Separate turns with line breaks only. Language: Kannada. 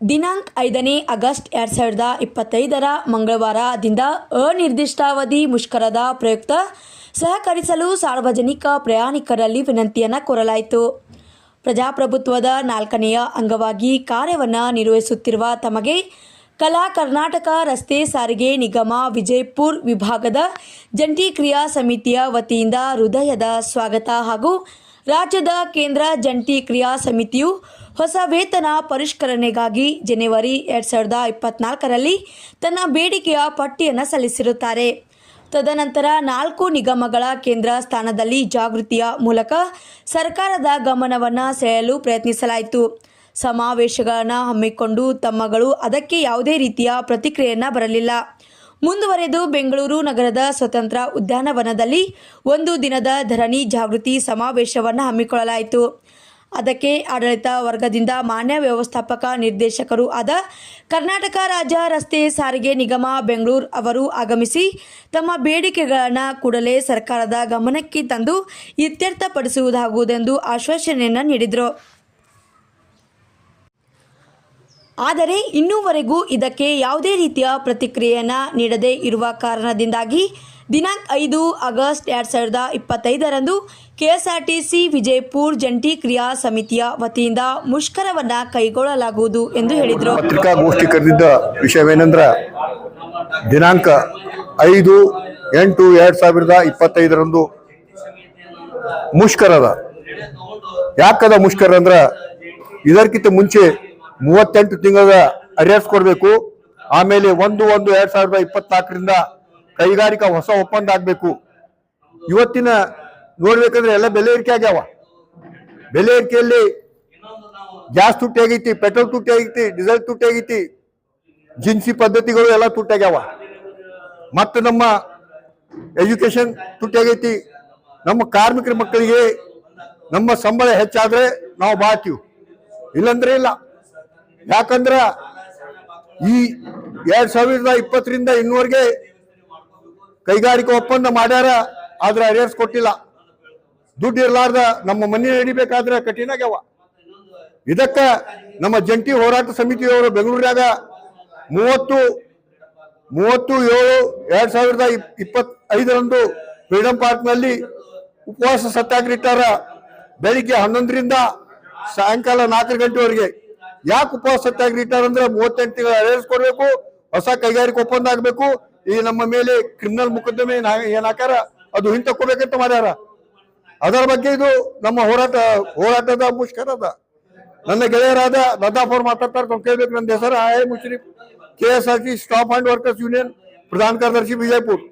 ದಿನಾಂಕ ಐದನೇ ಆಗಸ್ಟ್ ಎರಡು ಸಾವಿರದ ಇಪ್ಪತ್ತೈದರ ಮಂಗಳವಾರದಿಂದ ಅನಿರ್ದಿಷ್ಟಾವಧಿ ಮುಷ್ಕರದ ಪ್ರಯುಕ್ತ ಸಹಕರಿಸಲು ಸಾರ್ವಜನಿಕ ಪ್ರಯಾಣಿಕರಲ್ಲಿ ವಿನಂತಿಯನ್ನು ಕೋರಲಾಯಿತು. ಪ್ರಜಾಪ್ರಭುತ್ವದ ನಾಲ್ಕನೆಯ ಅಂಗವಾಗಿ ಕಾರ್ಯವನ್ನು ನಿರ್ವಹಿಸುತ್ತಿರುವ ತಮಗೆ ಕಲಾ ಕರ್ನಾಟಕ ರಸ್ತೆ ಸಾರಿಗೆ ನಿಗಮ ವಿಜಯಪುರ್ ವಿಭಾಗದ ಜಂಟಿ ಕ್ರಿಯಾ ಸಮಿತಿಯ ವತಿಯಿಂದ ಹೃದಯದ ಸ್ವಾಗತ ಹಾಗೂ ರಾಜ್ಯದ ಕೇಂದ್ರ ಜಂಟಿ ಕ್ರಿಯಾ ಸಮಿತಿಯು ಹೊಸ ವೇತನ ಪರಿಷ್ಕರಣೆಗಾಗಿ ಜನವರಿ ಎರಡು ಸಾವಿರದ ಇಪ್ಪತ್ನಾಲ್ಕರಲ್ಲಿ ತನ್ನ ಬೇಡಿಕೆಯ ಪಟ್ಟಿಯನ್ನು ಸಲ್ಲಿಸಿರುತ್ತಾರೆ. ತದನಂತರ ನಾಲ್ಕು ನಿಗಮಗಳ ಕೇಂದ್ರ ಸ್ಥಾನದಲ್ಲಿ ಜಾಗೃತಿಯ ಮೂಲಕ ಸರ್ಕಾರದ ಗಮನವನ್ನು ಸೆಳೆಯಲು ಪ್ರಯತ್ನಿಸಲಾಯಿತು. ಸಮಾವೇಶಗಳನ್ನು ಹಮ್ಮಿಕೊಂಡು ತಮ್ಮಗಳು ಅದಕ್ಕೆ ಯಾವುದೇ ರೀತಿಯ ಪ್ರತಿಕ್ರಿಯೆಯನ್ನು ಬರಲಿಲ್ಲ. ಮುಂದುವರೆದು ಬೆಂಗಳೂರು ನಗರದ ಸ್ವತಂತ್ರ ಉದ್ಯಾನವನದಲ್ಲಿ ಒಂದು ದಿನದ ಧರಣಿ ಜಾಗೃತಿ ಸಮಾವೇಶವನ್ನು ಹಮ್ಮಿಕೊಳ್ಳಲಾಯಿತು. ಅದಕ್ಕೆ ಆಡಳಿತ ವರ್ಗದಿಂದ ಮಾನ್ಯ ವ್ಯವಸ್ಥಾಪಕ ನಿರ್ದೇಶಕರು ಆದ ಕರ್ನಾಟಕ ರಾಜ್ಯ ರಸ್ತೆ ಸಾರಿಗೆ ನಿಗಮ ಬೆಂಗಳೂರು ಅವರು ಆಗಮಿಸಿ ತಮ್ಮ ಬೇಡಿಕೆಗಳನ್ನು ಕೂಡಲೇ ಸರ್ಕಾರದ ಗಮನಕ್ಕೆ ತಂದು ಇತ್ಯರ್ಥಪಡಿಸುವುದಾಗುವುದೆಂದು ಆಶ್ವಾಸನೆಯನ್ನು ನೀಡಿದರು. ಆದರೆ ಇನ್ನೂವರೆಗೂ ಇದಕ್ಕೆ ಯಾವುದೇ ರೀತಿಯ ಪ್ರತಿಕ್ರಿಯೆಯನ್ನು ನೀಡದೇ ಇರುವ ಕಾರಣದಿಂದಾಗಿ ದಿನಾಂಕ ಐದು ಆಗಸ್ಟ್ ಎರಡು ಸಾವಿರದ ಇಪ್ಪತ್ತೈದರಂದು ಕೆಎಸ್ಆರ್ಟಿಸಿ ವಿಜಯಪುರ ಜಂಟಿ ಕ್ರಿಯಾ ಸಮಿತಿಯ ವತಿಯಿಂದ ಮುಷ್ಕರವನ್ನು ಕೈಗೊಳ್ಳಲಾಗುವುದು ಎಂದು ಹೇಳಿದರು.
ಪತ್ರಿಕಾಗೋಷ್ಠಿ ಕರೆದಿದ್ದ ವಿಷಯವೇನೆಂದ್ರೆ ದಿನಾಂಕ ಐದು ಎಂಟು ಎರಡು ಸಾವಿರದ ಇಪ್ಪತ್ತೈದರಂದು ಮುಷ್ಕರದ. ಯಾಕದ ಮುಷ್ಕರ ಅಂದ್ರೆ ಇದಕ್ಕಿಂತ ಮುಂಚೆ ಮೂವತ್ತೆಂಟು ತಿಂಗಳ ಅರಿಯರ್ಸ್ ಕೊಡಬೇಕು. ಆಮೇಲೆ ಒಂದು ಒಂದು ಎರಡ್ ಸಾವಿರದ ಇಪ್ಪತ್ನಾಲ್ಕರಿಂದ ಕೈಗಾರಿಕಾ ಹೊಸ ಒಪ್ಪಂದ ಆಗಬೇಕು. ಇವತ್ತಿನ ನೋಡ್ಬೇಕಂದ್ರೆ ಎಲ್ಲ ಬೆಲೆ ಏರಿಕೆ ಆಗ್ಯಾವ. ಬೆಲೆ ಏರಿಕೆಯಲ್ಲಿ ಗ್ಯಾಸ್ ತುಟ್ಟಿ ಆಗೈತಿ, ಪೆಟ್ರೋಲ್ ತುಟ್ಟಿ ಆಗೈತಿ, ಡೀಸೆಲ್ ತುಟ್ಟಿ ಆಗೈತಿ ಜಿನ್ಸಿ ಪದ್ಧತಿಗಳು ಎಲ್ಲ ತುಟ್ಟಾಗ್ಯಾವ ಮತ್ತು ನಮ್ಮ ಎಜುಕೇಶನ್ ತುಟ್ಟಾಗೈತಿ ನಮ್ಮ ಕಾರ್ಮಿಕರ ಮಕ್ಕಳಿಗೆ ನಮ್ಮ ಸಂಬಳ ಹೆಚ್ಚಾದ್ರೆ ನಾವು ಬಾಳ್ತೀವಿ. ಇಲ್ಲಂದ್ರೆ ಇಲ್ಲ. ಯಾಕಂದ್ರ ಈ ಎರಡ್ ಸಾವಿರದ ಇಪ್ಪತ್ತರಿಂದ ಇನ್ನುವರೆಗೆ ಕೈಗಾರಿಕಾ ಒಪ್ಪಂದ ಮಾಡ್ಯಾರ, ಆದ್ರೆ ಅರಿಯರ್ಸ್ ಕೊಟ್ಟಿಲ್ಲ. ದುಡ್ಡು ಇರ್ಲಾರ್ದ ನಮ್ಮ ಮನೆ ನಡಿಬೇಕಾದ್ರೆ ಕಠಿಣ ಆಗ್ಯಾವ. ಇದಕ್ಕ ನಮ್ಮ ಜಂಟಿ ಹೋರಾಟ ಸಮಿತಿಯವರು ಬೆಂಗಳೂರಿನಾಗ ಮೂವತ್ತು ಮೂವತ್ತು ಏಳು ಎರಡ್ ಸಾವಿರದ ಇಪ್- ಇಪ್ಪತ್ ಐದರಂದು ಫ್ರೀಡಂ ಪಾರ್ಕ್ನಲ್ಲಿ ಉಪವಾಸ ಸತ್ಯಾಗ್ರಹ ಇಟ್ಟಾರ ಬೆಳಿಗ್ಗೆ ಹನ್ನೊಂದರಿಂದ ಸಾಯಂಕಾಲ ನಾಲ್ಕು ಗಂಟೆವರೆಗೆ. ಯಾಕೆ ಉಪವಾಸ ಸತ್ಯಾಗ್ರಹ ಇಟ್ಟಾರಂದ್ರೆ ಮೂವತ್ತೆಂಟು ತಿಂಗಳ ಅರೆಸ್ಟ್ ಕೊಡ್ಬೇಕು, ಹೊಸ ಕೈಗಾರಿಕೆ ಒಪ್ಪಂದ ಆಗ್ಬೇಕು, ಈ ನಮ್ಮ ಮೇಲೆ ಕ್ರಿಮಿನಲ್ ಮೊಕದ್ದಮೆ ಏನ್ ಹಾಕ್ಯಾರ? ಅದು ಹಿಂತಕ್ಕೋಬೇಕಂತ ಮಾಡ್ಯಾರ. ಅದರ ಬಗ್ಗೆ ಇದು ನಮ್ಮ ಹೋರಾಟ, ಹೋರಾಟದ ಮುಷ್ಕರದ ನನ್ನ ಗೆಳೆಯರಾದ ಲದಾಫ್ ಅವ್ರು ಮಾತಾಡ್ತಾರೆ ನಮ್ಮ ಕೇಳ್ಬೇಕು ನನ್ನ ಹೆಸರು. I Mushrif K S R T staff and workers union ಪ್ರಧಾನ ಕಾರ್ಯದರ್ಶಿ ವಿಜಯಪುರ್